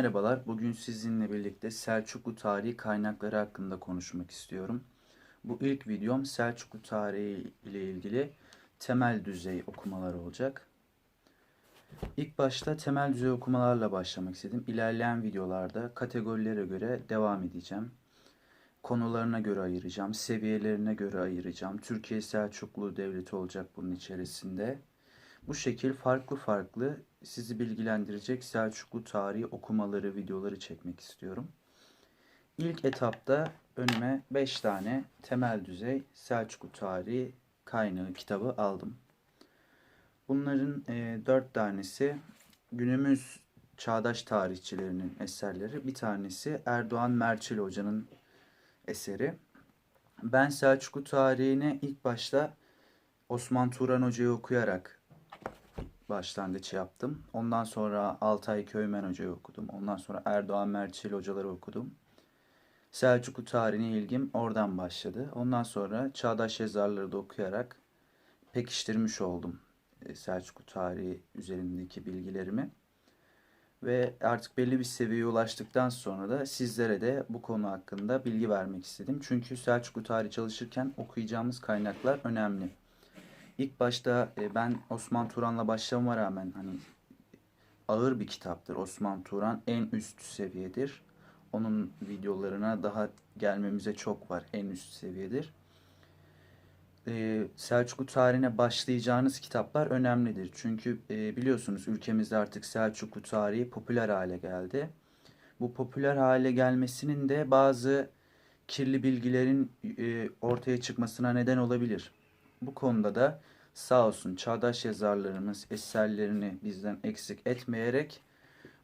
Merhabalar, bugün sizinle birlikte Selçuklu tarihi kaynakları hakkında konuşmak istiyorum. Bu ilk videom Selçuklu tarihi ile ilgili temel düzey okumalar olacak. İlk başta temel düzey okumalarla başlamak istedim. İlerleyen videolarda kategorilere göre devam edeceğim. Konularına göre ayıracağım, seviyelerine göre ayıracağım. Türkiye Selçuklu Devleti olacak bunun içerisinde. Bu şekil farklı farklı sizi bilgilendirecek Selçuklu tarihi okumaları, videoları çekmek istiyorum. İlk etapta önüme 5 tane temel düzey Selçuklu tarihi kaynağı kitabı aldım. Bunların 4 tanesi günümüz çağdaş tarihçilerinin eserleri. Bir tanesi Erdoğan Merçil Hoca'nın eseri. Ben Selçuklu tarihine ilk başta Osman Turan Hoca'yı okuyarak başlangıç yaptım. Ondan sonra Altay Köymen Hoca'yı okudum. Ondan sonra Erdoğan Merçil hocaları okudum. Selçuklu tarihine ilgim oradan başladı. Ondan sonra çağdaş yazarları da okuyarak pekiştirmiş oldum e, Selçuklu tarihi üzerindeki bilgilerimi. Ve artık belli bir seviyeye ulaştıktan sonra da sizlere de bu konu hakkında bilgi vermek istedim. Çünkü Selçuklu tarihi çalışırken okuyacağımız kaynaklar önemli. İlk başta e, ben Osman Turan'la başlamama rağmen hani ağır bir kitaptır. Osman Turan en üst seviyedir. Onun videolarına daha gelmemize çok var. En üst seviyedir. Ee, Selçuklu tarihine başlayacağınız kitaplar önemlidir. Çünkü e, biliyorsunuz ülkemizde artık Selçuklu tarihi popüler hale geldi. Bu popüler hale gelmesinin de bazı kirli bilgilerin e, ortaya çıkmasına neden olabilir. Bu konuda da sağ olsun çağdaş yazarlarımız eserlerini bizden eksik etmeyerek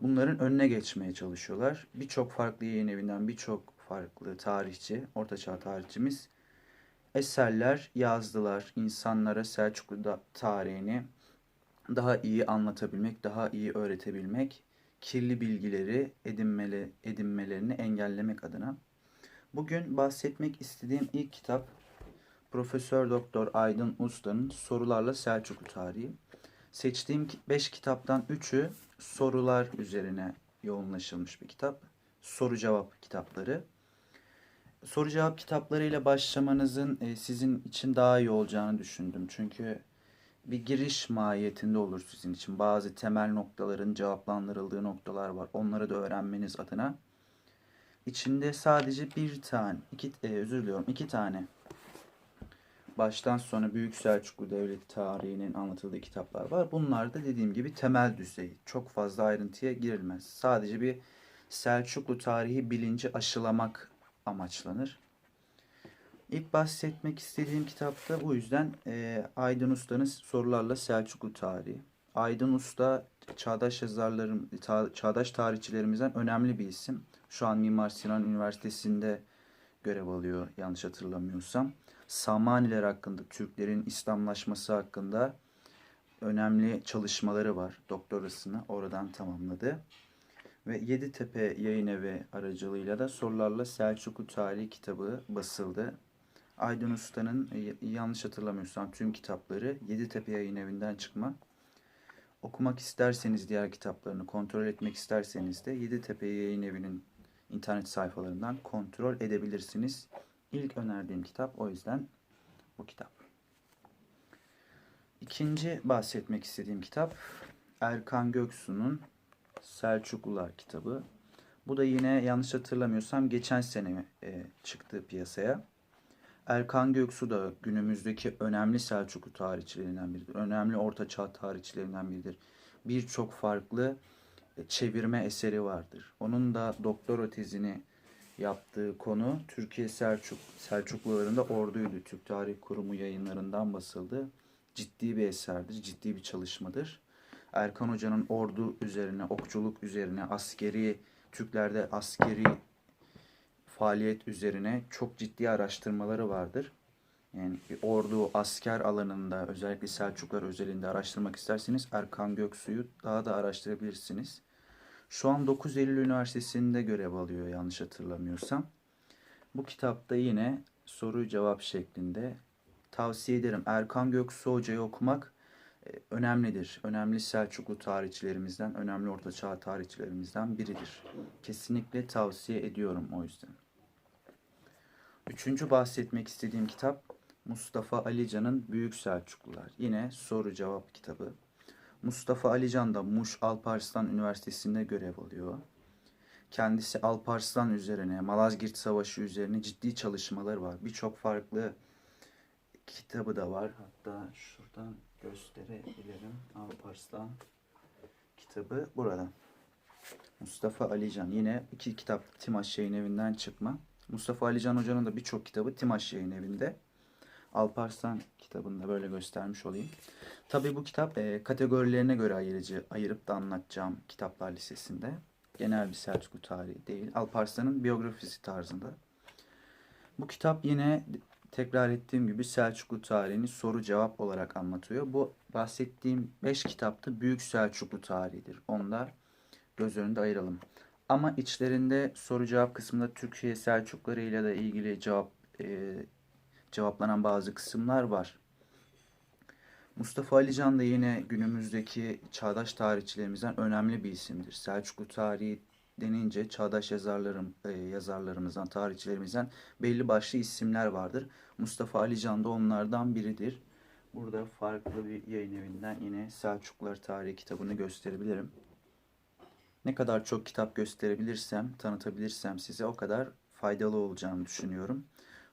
bunların önüne geçmeye çalışıyorlar. Birçok farklı yayın evinden birçok farklı tarihçi, ortaçağ tarihçimiz eserler yazdılar. İnsanlara Selçuklu tarihini daha iyi anlatabilmek, daha iyi öğretebilmek, kirli bilgileri edinmeli, edinmelerini engellemek adına. Bugün bahsetmek istediğim ilk kitap Profesör Doktor Aydın Usta'nın Sorularla Selçuklu Tarihi. Seçtiğim 5 kitaptan 3'ü sorular üzerine yoğunlaşılmış bir kitap. Soru cevap kitapları. Soru cevap kitaplarıyla başlamanızın e, sizin için daha iyi olacağını düşündüm. Çünkü bir giriş mahiyetinde olur sizin için. Bazı temel noktaların cevaplandırıldığı noktalar var. Onları da öğrenmeniz adına. İçinde sadece bir tane, iki, e, özür diliyorum, iki tane baştan sona Büyük Selçuklu Devleti tarihinin anlatıldığı kitaplar var. Bunlar da dediğim gibi temel düzey. Çok fazla ayrıntıya girilmez. Sadece bir Selçuklu tarihi bilinci aşılamak amaçlanır. İlk bahsetmek istediğim kitapta bu yüzden e, Aydın Usta'nın sorularla Selçuklu tarihi. Aydın Usta çağdaş yazarlarım, çağdaş tarihçilerimizden önemli bir isim. Şu an Mimar Sinan Üniversitesi'nde görev alıyor yanlış hatırlamıyorsam. Samaniler hakkında, Türklerin İslamlaşması hakkında önemli çalışmaları var. Doktorasını oradan tamamladı. Ve Yeditepe Yayın Evi aracılığıyla da sorularla Selçuklu Tarihi kitabı basıldı. Aydın Usta'nın yanlış hatırlamıyorsam tüm kitapları Yeditepe Yayın Evi'nden çıkma. Okumak isterseniz diğer kitaplarını kontrol etmek isterseniz de Yeditepe Yayın Evi'nin internet sayfalarından kontrol edebilirsiniz. İlk önerdiğim kitap o yüzden bu kitap. İkinci bahsetmek istediğim kitap Erkan Göksu'nun Selçuklular kitabı. Bu da yine yanlış hatırlamıyorsam geçen sene e, çıktı piyasaya. Erkan Göksu da günümüzdeki önemli Selçuklu tarihçilerinden biridir. Önemli Ortaçağ tarihçilerinden biridir. Birçok farklı e, çevirme eseri vardır. Onun da doktora tezini yaptığı konu Türkiye Selçuk Selçuklularında orduydu. Türk Tarih Kurumu yayınlarından basıldı. Ciddi bir eserdir, ciddi bir çalışmadır. Erkan Hoca'nın ordu üzerine, okçuluk üzerine, askeri Türklerde askeri faaliyet üzerine çok ciddi araştırmaları vardır. Yani ordu, asker alanında özellikle Selçuklar özelinde araştırmak isterseniz Erkan Göksu'yu daha da araştırabilirsiniz. Şu an 9 Eylül Üniversitesi'nde görev alıyor yanlış hatırlamıyorsam. Bu kitapta yine soru cevap şeklinde tavsiye ederim. Erkan Göksu Hoca'yı okumak e, önemlidir. Önemli Selçuklu tarihçilerimizden, önemli Ortaçağ tarihçilerimizden biridir. Kesinlikle tavsiye ediyorum o yüzden. Üçüncü bahsetmek istediğim kitap Mustafa Alican'ın Büyük Selçuklular. Yine soru cevap kitabı. Mustafa Alican da Muş Alparslan Üniversitesi'nde görev alıyor. Kendisi Alparslan üzerine, Malazgirt Savaşı üzerine ciddi çalışmaları var. Birçok farklı kitabı da var. Hatta şuradan gösterebilirim. Alparslan kitabı burada. Mustafa Alican. Yine iki kitap Timaş Yayın Evi'nden çıkma. Mustafa Alican Hoca'nın da birçok kitabı Timaş Yayın Evi'nde. Alparslan kitabını da böyle göstermiş olayım. Tabi bu kitap e, kategorilerine göre ayırıcı, ayırıp da anlatacağım kitaplar listesinde. Genel bir Selçuklu tarihi değil. Alparslan'ın biyografisi tarzında. Bu kitap yine tekrar ettiğim gibi Selçuklu tarihini soru cevap olarak anlatıyor. Bu bahsettiğim 5 kitapta Büyük Selçuklu tarihidir. Da göz önünde ayıralım. Ama içlerinde soru cevap kısmında Türkiye Selçukluları ile de ilgili cevap e, cevaplanan bazı kısımlar var. Mustafa Alican da yine günümüzdeki çağdaş tarihçilerimizden önemli bir isimdir. Selçuklu tarihi denince çağdaş yazarlarım, e, yazarlarımızdan, tarihçilerimizden belli başlı isimler vardır. Mustafa Alican da onlardan biridir. Burada farklı bir yayın evinden yine Selçuklular tarihi kitabını gösterebilirim. Ne kadar çok kitap gösterebilirsem, tanıtabilirsem size o kadar faydalı olacağını düşünüyorum.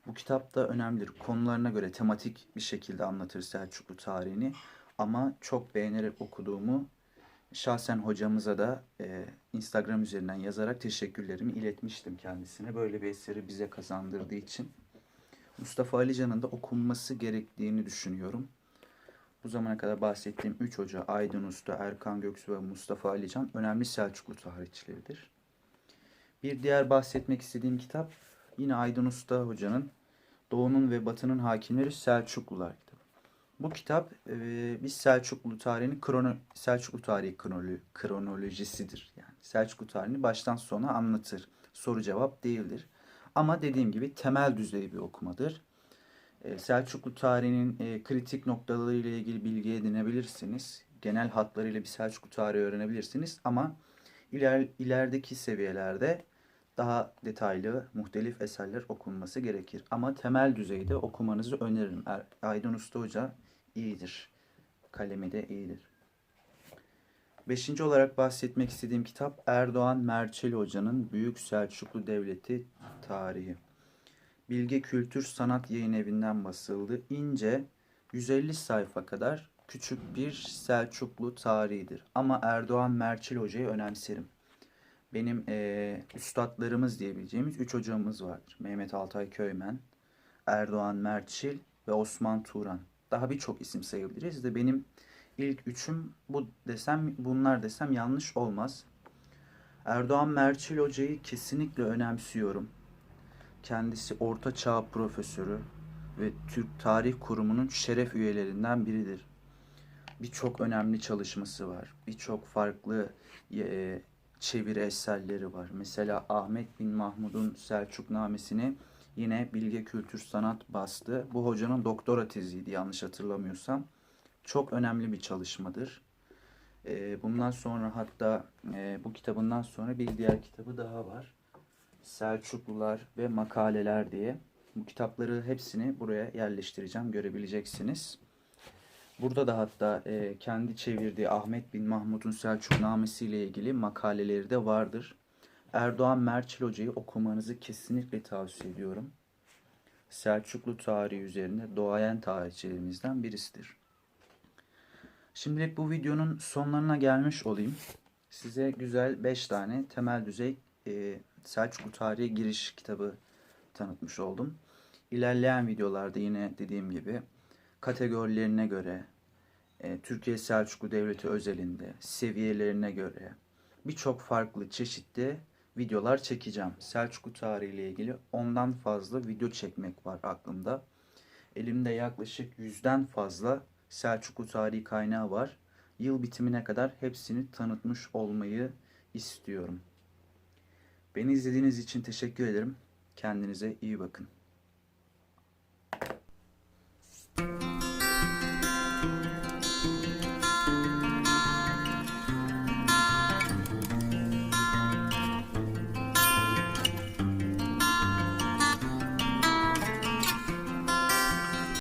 Bu kitap da önemlidir. Konularına göre tematik bir şekilde anlatır Selçuklu tarihini. Ama çok beğenerek okuduğumu şahsen hocamıza da e, Instagram üzerinden yazarak teşekkürlerimi iletmiştim kendisine. Böyle bir eseri bize kazandırdığı için. Mustafa Alican'ın da okunması gerektiğini düşünüyorum. Bu zamana kadar bahsettiğim 3 hoca Aydın Usta, Erkan Göksu ve Mustafa Alican önemli Selçuklu tarihçileridir. Bir diğer bahsetmek istediğim kitap yine Aydın Usta hocanın Doğu'nun ve Batı'nın hakimleri Selçuklular kitabı. Bu kitap e, biz Selçuklu tarihinin krono, Selçuklu tarihi kronolo, kronolojisidir. Yani Selçuklu tarihini baştan sona anlatır. Soru cevap değildir. Ama dediğim gibi temel düzey bir okumadır. E, Selçuklu tarihinin e, kritik noktaları ile ilgili bilgi edinebilirsiniz. Genel hatlarıyla bir Selçuklu tarihi öğrenebilirsiniz. Ama iler, ilerideki seviyelerde daha detaylı muhtelif eserler okunması gerekir. Ama temel düzeyde okumanızı öneririm. Er, Aydın Usta Hoca iyidir. Kalemi de iyidir. Beşinci olarak bahsetmek istediğim kitap Erdoğan Merçeli Hoca'nın Büyük Selçuklu Devleti Tarihi. Bilge Kültür Sanat Yayın Evi'nden basıldı. İnce 150 sayfa kadar küçük bir Selçuklu tarihidir. Ama Erdoğan Merçeli Hoca'yı önemserim benim e, üstadlarımız diyebileceğimiz üç hocamız vardır. Mehmet Altay Köymen, Erdoğan Merçil ve Osman Turan. Daha birçok isim sayabiliriz de benim ilk üçüm bu desem bunlar desem yanlış olmaz. Erdoğan Merçil hocayı kesinlikle önemsiyorum. Kendisi Orta Çağ profesörü ve Türk Tarih Kurumu'nun şeref üyelerinden biridir. Birçok önemli çalışması var. Birçok farklı e, çeviri eserleri var. Mesela Ahmet bin Mahmud'un Selçuknamesini yine Bilge Kültür Sanat bastı. Bu hocanın doktora teziydi yanlış hatırlamıyorsam. Çok önemli bir çalışmadır. Ee, bundan sonra hatta e, bu kitabından sonra bir diğer kitabı daha var. Selçuklular ve Makaleler diye. Bu kitapları hepsini buraya yerleştireceğim. Görebileceksiniz. Burada da hatta e, kendi çevirdiği Ahmet bin Mahmud'un Selçuknamesi ile ilgili makaleleri de vardır. Erdoğan Merçil Hoca'yı okumanızı kesinlikle tavsiye ediyorum. Selçuklu tarihi üzerinde doğayan tarihçilerimizden birisidir. Şimdilik bu videonun sonlarına gelmiş olayım. Size güzel 5 tane temel düzey e, Selçuklu tarihi giriş kitabı tanıtmış oldum. İlerleyen videolarda yine dediğim gibi kategorilerine göre, e, Türkiye Selçuklu Devleti özelinde seviyelerine göre birçok farklı çeşitli videolar çekeceğim. Selçuklu tarihi ile ilgili ondan fazla video çekmek var aklımda. Elimde yaklaşık yüzden fazla Selçuklu tarihi kaynağı var. Yıl bitimine kadar hepsini tanıtmış olmayı istiyorum. Beni izlediğiniz için teşekkür ederim. Kendinize iyi bakın.